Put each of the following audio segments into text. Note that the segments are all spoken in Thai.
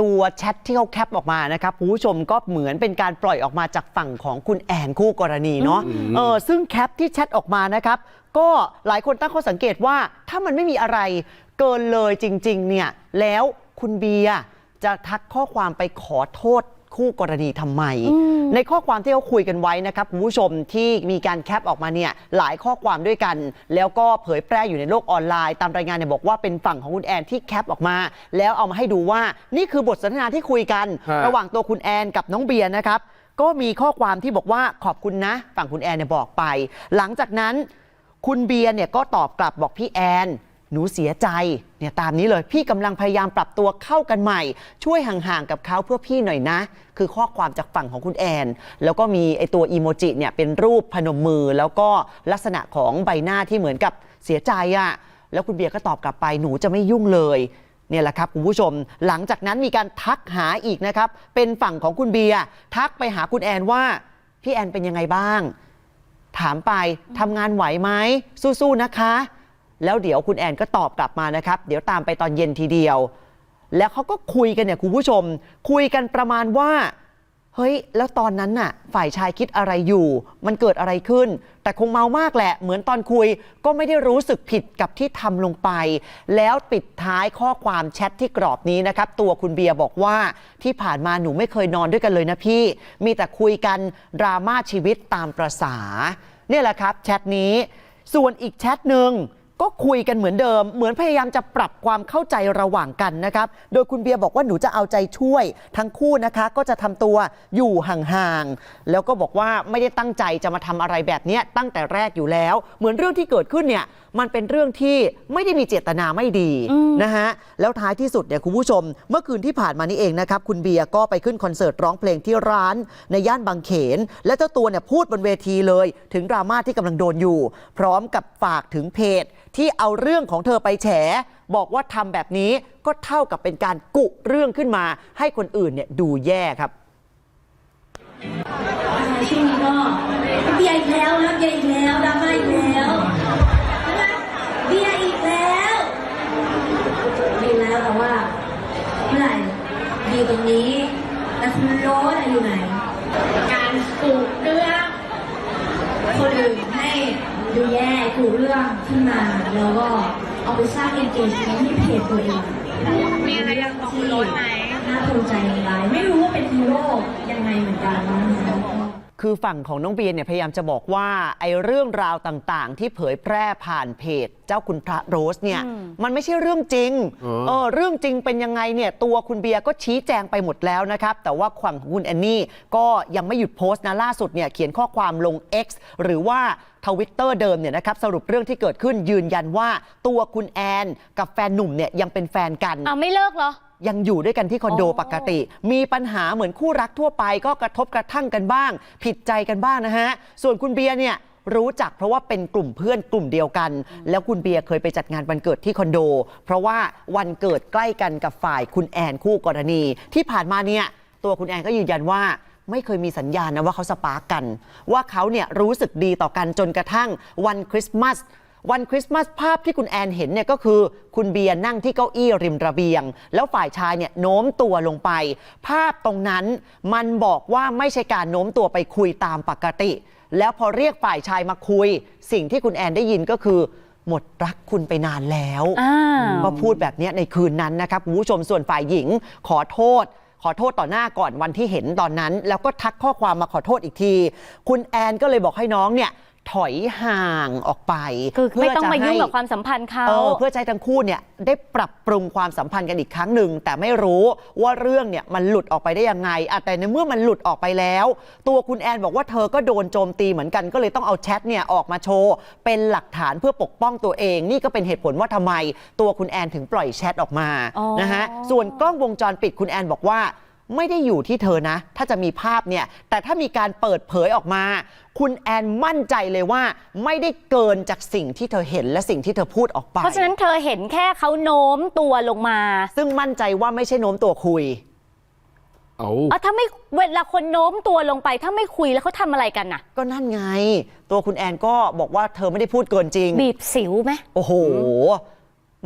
ตัวแชทที่เขาแคปออกมานะครับคุณผู้ชมก็เหมือนเป็นการปล่อยออกมาจากฝั่งของคุณแอนคู่กรณีเนาะเออซึ่งแคปที่แชทออกมานะครับ ก็หลายคนตั้งข้อสังเกตว่าถ้ามันไม่มีอะไรเกินเลยจริง ๆ เนี่ยแล้วคุณเบียร์จะทักข้อความไปขอโทษ คู่กรณีทำไม ในข้อความที่เขาคุยกันไว้นะครับคุณผู้ชมที่มีการแคปออกมาเนี่ยหลายข้อความด้วยกัน แล้วก็เผยแพร่อยู่ในโลกออนไลน์ตามรายงานเนี่ยบอกว่าเป็นฝั่งของคุณแอนที่แคปออกมา แล้วเอามาให้ดูว่านี่คือบทสนทนาที่คุยกันฮะระหว่างตัวคุณแอนกับน้องเบียร์นะครับก็มีข้อความที่บอกว่าขอบคุณนะ ฝั่งคุณแอนเนี่ยบอกไป หลังจากนั้น คุณเบียร์เนี่ยก็ตอบกลับบอกพี่แอน หนูเสียใจ เนี่ยตามนี้เลยพี่กำลังพยายามปรับตัวเข้ากันใหม่ ช่วยห่างๆกับเขาเพื่อพี่หน่อยนะ คือข้อความจากฝั่งของคุณแอน แล้วก็มีไอตัวอีโมจิเนี่ยเป็นรูปพนมมือ แล้วก็ลักษณะของใบหน้าที่เหมือนกับเสียใจอะ่ะแล้วคุณเบียร์ก็ตอบกลับไปหนูจะไม่ยุ่งเลยเนี่ยแหละครับคุณผู้ชม หลังจากนั้นมีการทักหาอีกนะครับ เป็นฝั่งของคุณเบียร์ทักไปหาคุณแอนว่า พี่แอนเป็นยังไงบ้าง ถามไปทำงานไหวไหมสู้ๆนะคะ แล้วเดี๋ยวคุณแอนก็ตอบกลับมานะครับ เดี๋ยวตามไปตอนเย็นทีเดียว แล้วเขาก็คุยกันเนี่ยคุณผู้ชม คุยกันประมาณว่า เฮ้ย แล้วตอนนั้นน่ะ ฝ่ายชายคิดอะไรอยู่ มันเกิดอะไรขึ้น แต่คงเมามากแหละ เหมือนตอนคุยก็ไม่ได้รู้สึกผิดกับที่ทำลงไป แล้วปิดท้ายข้อความแชทที่กรอบนี้นะครับ ตัวคุณเบียร์บอกว่าที่ผ่านมาหนูไม่เคยนอนด้วยกันเลยนะพี่ มีแต่คุยกันดราม่าชีวิตตามประษาเนี่ยแหละครับแชทนี้ ส่วนอีกแชทหนึ่ง ก็คุยกันเหมือนเดิม เหมือนพยายามจะปรับความเข้าใจระหว่างกันนะครับ โดยคุณเบียร์บอกว่าหนูจะเอาใจช่วย ทั้งคู่นะคะก็จะทำตัวอยู่ห่างๆ แล้วก็บอกว่าไม่ได้ตั้งใจจะมาทำอะไรแบบเนี้ยตั้งแต่แรกอยู่แล้ว เหมือนเรื่องที่เกิดขึ้นเนี่ยมันเป็นเรื่องที่ไม่ได้มีเจตนาไม่ดีนะฮะแล้วท้ายที่สุดเนี่ยคุณผู้ชม เมื่อคืนที่ผ่านมานี้เองนะครับคุณเบียร์ก็ไปขึ้นคอนเสิร์ตร้องเพลงที่ร้านในย่านบางเขน และเจ้าตัวเนี่ยพูดบนเวทีเลย ถึงดราม่าที่กำลังโดนอยู่ พร้อมกับฝากถึงเพจที่เอาเรื่องของเธอไปแฉ บอกว่าทำแบบนี้ก็เท่ากับเป็นการกุเรื่องขึ้นมา ให้คนอื่นเนี่ยดูแย่ครับช่วงนี้ก็เบียร์อีกแล้วนะเบียร์อีกแล้วดราม่าอีกแล้วใช่ไหมเบียร์อีกแล้วมีแล้วแต่ว่าเมื่อไหร่ดีตรงนี้แต่คุณโรสอะอยู่ไหน การกุเรื่องคนอื่นให้ ดูแย่กุเรื่องขึ้นมา แล้วก็เอาไปสร้าง engagement ที่เพจตัวเองมีอะไรอยากบอกคุณโรสไหม น่าภูมิใจในไลฟ์ไม่รู้ว่าเป็นฮีโร่ยังไงเหมือนกันนะคะ คือฝั่งของน้องเบียร์เนี่ยพยายามจะบอกว่าไอ้เรื่องราวต่างๆ ที่เผยแพร่ผ่านเพจ เจ้าคุณพระโรสเนี่ย มันไม่ใช่เรื่องจริงอ๋อเออเรื่องจริงเป็นยังไงเนี่ยตัวคุณเบียร์ก็ชี้แจงไปหมดแล้วนะครับ แต่ว่าความของคุณแอนนี่ก็ยังไม่หยุดโพสต์นะล่าสุดเนี่ยเขียนข้อความลง X หรือว่า ทวิตเตอร์เดิมเนี่ยนะครับสรุปเรื่องที่เกิดขึ้นยืนยันว่า ตัวคุณแอนกับแฟนหนุ่มเนี่ยยังเป็นแฟนกันเอาไม่เลิกเหรอ ยังอยู่ด้วยกันที่คอนโดอ๋อปกติ มีปัญหาเหมือนคู่รักทั่วไปก็กระทบกระทั่งกันบ้าง ผิดใจกันบ้างนะฮะ ส่วนคุณเบียร์เนี่ยรู้จักเพราะว่าเป็นกลุ่มเพื่อนกลุ่มเดียวกัน แล้วคุณเบียร์เคยไปจัดงานวันเกิดที่คอนโด เพราะว่าวันเกิดใกล้กันกับฝ่ายคุณแอนคู่กรณี ที่ผ่านมาเนี่ยตัวคุณแอนก็ยืนยันว่า ไม่เคยมีสัญญาณนะว่าเขาสปาร์กกัน ว่าเขาเนี่ยรู้สึกดีต่อกันจนกระทั่งวันคริสต์มาสวันคริสต์มาสภาพที่คุณแอนเห็นเนี่ยก็คือ คุณเบียร์นั่งที่เก้าอี้ริมระเบียง แล้วฝ่ายชายเนี่ยโน้มตัวลงไป ภาพตรงนั้นมันบอกว่าไม่ใช่การโน้มตัวไปคุยตามปกติ แล้วพอเรียกฝ่ายชายมาคุย สิ่งที่คุณแอนได้ยินก็คือ หมดรักคุณไปนานแล้ว อ้าว ก็พูดแบบเนี้ยในคืนนั้นนะครับคุณผู้ชมส่วนฝ่ายหญิงขอโทษ ขอโทษต่อหน้าก่อนวันที่เห็นตอนนั้น แล้วก็ทักข้อความมาขอโทษอีกที คุณแอนก็เลยบอกให้น้องเนี่ย ถอยห่างออกไปคือไม่ต้องเพื่มาจะยุ่งให้กับความสัมพันธ์เขาเออเพื่อใจทั้งคู่เนี่ยได้ปรับปรุงความสัมพันธ์กันอีกครั้งหนึ่งแต่ไม่รู้ว่าเรื่องเนี่ยมันหลุดออกไปได้ยังไงอะแต่ในเมื่อมันหลุดออกไปแล้ว ตัวคุณแอนบอกว่าเธอก็โดนโจมตีเหมือนกันก็เลยต้องเอาแชทเนี่ยออกมาโชว์เป็นหลักฐานเพื่อปกป้องตัวเอง นี่ก็เป็นเหตุผลว่าทำไมตัวคุณแอนถึงปล่อยแชทออกมาอ๋อนะฮะส่วนกล้องวงจรปิดคุณแอนบอกว่า ไม่ได้อยู่ที่เธอนะ ถ้าจะมีภาพเนี่ย แต่ถ้ามีการเปิดเผยออกมา คุณแอนมั่นใจเลยว่า ไม่ได้เกินจากสิ่งที่เธอเห็นและสิ่งที่เธอพูดออกไป เพราะฉะนั้นเธอเห็นแค่เขาโน้มตัวลงมา ซึ่งมั่นใจว่าไม่ใช่โน้มตัวคุยเอาเอาถ้าไม่เวลาคนโน้มตัวลงไป ถ้าไม่คุยแล้วเขาทำอะไรกันน่ะ ก็นั่นไง ตัวคุณแอนก็บอกว่าเธอไม่ได้พูดเกินจริง บีบสิวไหมโอ้โห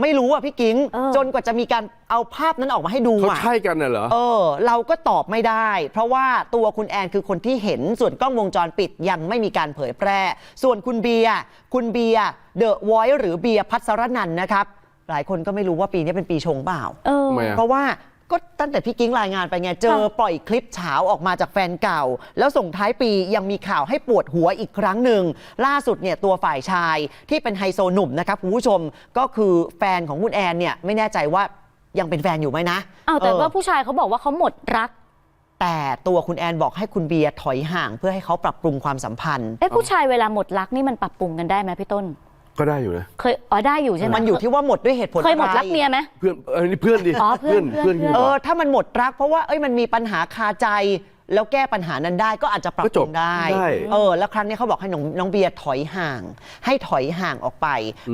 ไม่รู้อะพี่กิ้ง เออ จนกว่าจะมีการเอาภาพนั้นออกมาให้ดูเขาอะใช่กันน่ะเหรอ เออเราก็ตอบไม่ได้ เพราะว่าตัวคุณแอนคือคนที่เห็นส่วนกล้องวงจรปิดยังไม่มีการเผยแพร่ ส่วนคุณเบียร์คุณเบียร์เดอะวอยหรือเบียร์พัสรนันท์นะครับ หลายคนก็ไม่รู้ว่าปีนี้เป็นปีชงเปล่า เออ ทำไมอะ เพราะว่า ก็ตั้งแต่พี่กิ้งรายงานไปไง เจอค่ะปล่อยคลิปเฉาออกมาจากแฟนเก่า แล้วส่งท้ายปียังมีข่าวให้ปวดหัวอีกครั้งหนึ่ง ล่าสุดเนี่ยตัวฝ่ายชายที่เป็นไฮโซหนุ่มนะครับคุณผู้ชมก็คือแฟนของคุณแอนเนี่ยไม่แน่ใจว่ายังเป็นแฟนอยู่ไหมนะอ้าวแต่เออว่าผู้ชายเขาบอกว่าเขาหมดรักแต่ตัวคุณแอนบอกให้คุณเบียร์ถอยห่างเพื่อให้เขาปรับปรุงความสัมพันธ์ เอ๊ะผู้ชายเวลาหมดรักนี่มันปรับปรุงกันได้ไหมพี่ต้น ก็ได้อยู่นะ เคยอ๋อได้อยู่ใช่ไหมมันอยู่ที่ว่าหมดด้วยเหตุผลเคยหมดอะไรรักเมียไหม เพื่อนเออนี่เพื่อนดิอ๋อเพื่อนเพื่อนขึ้นเอมาอถ้ามันหมดรักเพราะว่าเอ้ยมันมีปัญหาคาใจ แล้วแก้ปัญหานั้นได้ก็อาจจะปรับก็ปจรุบงได้ได้เออ แล้วครั้งนี้เขาบอกให้น้องน้องเบียร์ถอยห่าง ให้ถอยห่างออกไป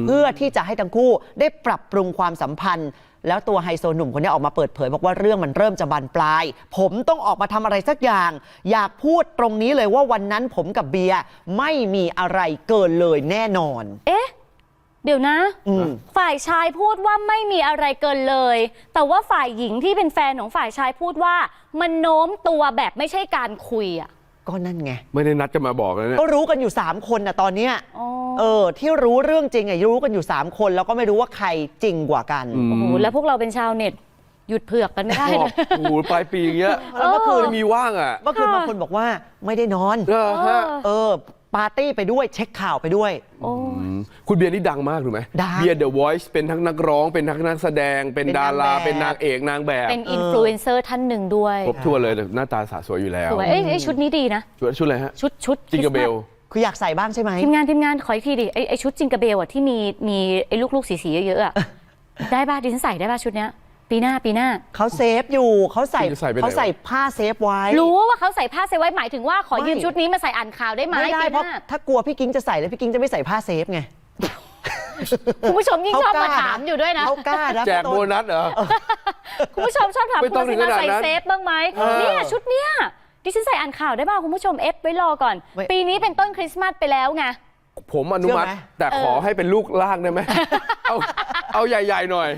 เพื่อที่จะให้ทั้งคู่ได้ปรับปรุงความสัมพันธ์ แล้วตัวไฮโซหนุ่มคนนี้ออกมาเปิดเผย บอกว่าเรื่องมันเริ่มจะบานปลาย ผมต้องออกมาทำอะไรสักอย่าง อยากพูดตรงนี้เลยว่าวันนั้นผมกับเบียร์ไม่มีอะไรเกินเลยแน่นอน เอ๊ะ เดี๋ยวนะ อืม ฝ่ายชายพูดว่าไม่มีอะไรเกินเลย แต่ว่าฝ่ายหญิงที่เป็นแฟนของฝ่ายชายพูดว่า มันโน้มตัวแบบไม่ใช่การคุยอะก็นั่นไง ไม่ได้นัดกันมาบอกเลยเนี่ย ก็รู้กันอยู่ 3 คนนะตอนเนี้ยอ๋อเออ ที่รู้เรื่องจริงไงรู้กันอยู่ 3 คน แล้วก็ไม่รู้ว่าใครจริงกว่ากันอืมโอ้โหแล้วพวกเราเป็นชาวเน็ต หยุดเผือกกันไม่ได้บอกนะ โอ้โหปลายปีอย่างเงี้ยแล้วเมื่อคืน ไม่มีว่างอะเมื่อคืนค่ะบางคนบอกว่าไม่ได้นอน เออฮะ เออ ปาร์ตี้ไปด้วยเช็คข่าวไปด้วย โอ้อืมคุณเบียร์นี่ดังมากถูกไหมดัง เบียร์เดอะวอยซ์เป็นทั้งนักร้อง เป็นทั้งนักแสดง เป็นเป็นดารา นางแบบ เป็นนางเอกนางแบบ เป็นอินฟลูเอนเซอร์ท่านหนึ่งด้วยครบทั่วนเลยแต่หน้าตาสาสวยอยู่แล้ว สวยเอ้ยเอ้ยชุดนี้ดีนะ ชุดชุดอะไรฮะ ชุดชุดจิงเกอร์เบล คืออยากใส่บ้างใช่ไหม ทีมงานทีมงานขออีกทีดิไอไอชุดจิงเกอร์เบลอะที่มีมีไอลูกลูกสีสีๆเยอะๆอะได้ป่ะดิฉันใส่ได้ป่ะชุดเนี้ย ปีหน้าปีหน้า เขาเซฟอยู่เขาใส่จะใส่ไปไหนวะ เขาใส่ผ้าเซฟไว้ รู้ว่าเขาใส่ผ้าเซฟไว้หมายถึงว่าขอยืมไม่ ชุดนี้มาใส่อ่านข่าวได้ไหมไม่ได้ปีเพหราะน้าถ้ากลัวพี่กิ้งจะใส่แล้วพี่กิ้งจะไม่ใส่ผ้าเซฟไงคุณผู้ชมยิ่งชอบมาเขกล้ถามอยู่ด้วยนะ เขากล้านะแจกพี่โบต้นนัสเหรอ คุณผู้ชมชอบถามไม่คุณต้องสิถึงมาขนาดใส่นั้นเซฟบ้างไหมเออ เนี่ยชุดเนี้ยดิฉันใส่อ่านข่าวได้ป่ะคุณผู้ชมเอฟไว้รอก่อน ไม่ ปีนี้เป็นต้นคริสต์มาสไปแล้วไง ผมอนุมัติ เชื่อไหม แต่ขอให้เป็นลูกล่างได้ไหม เอาเอาใหญ่ ๆ หน่อย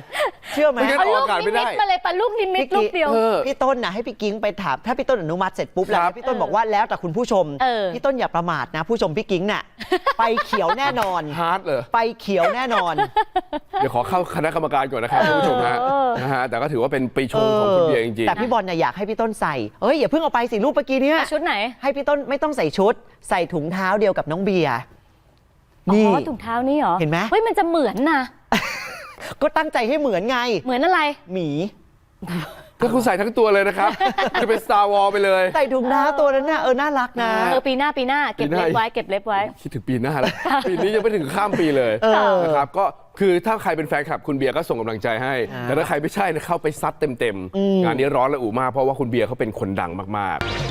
เชื่อไหม ไม่งั้นเอาลูกออกอากาศนิไม่ได้มิตมาเลยปะลูกนิมิตลูกเดียว เออ พี่ต้นนะให้พี่กิ้งไปถาม ถ้าพี่ต้นอนุมัติเสร็จปุ๊บแล้วครับ พี่ต้นบอกว่าแล้วแต่คุณผู้ชม เออ พี่ต้นอย่าประมาทนะ ผู้ชมพี่กิ้งน่ะไปเขียวแน่นอน ฮาร์ดเลยไปเขียวแน่นอน เดี๋ยวขอเข้าคณะกรรมการก่อนนะครับคุณผู้ชมฮะเออ นะฮะแต่ก็ถือว่าเป็นปีชงของคุณเบียร์จริงแต่พี่บอลเนี่ยอยากให้พี่ต้นใส่เอ้ยอย่าเพิ่งเอาไปสิรูปเมื่อกี้เนี้ยอะชุดไหนให้พี่ต้นไม่ต้องใส่ชุด ใส่ถุงเท้าเดียวกับน้องเบียร์อ๋นี่ อถุงเท้านี่เหรอเห็นไหม เฮ้ยมันจะเหมือนนะ ก็ตั้งใจให้เหมือนไง เหมือนอะไร หมีๆถ้าคุณใส่ทั้งตัวเลยนะครับ จะเป็น Star Wars ไปเลย ใส่ถุงเท้าตัวนั้นน่ะเออ น่ารักนะ เออปีหน้าปีหน้าเก็บปีหเล็น้าบไว้เก็บเล็บไว้ คิดถึงปีหน้าแล้ว ปีนี้ยังไม่ถึงข้ามปีเลยเออ นะครับก็คือถ้าใครเป็นแฟนคลับคุณเบียร์ก็ส่งกำลังใจให้อ่าแต่ถ้าใครไม่ใช่เนี่ยเข้าไปซัดเต็มๆงานนี้ร้อนและอุมากเพราะว่าคุณเบียร์เขาเป็นคนดังมากๆ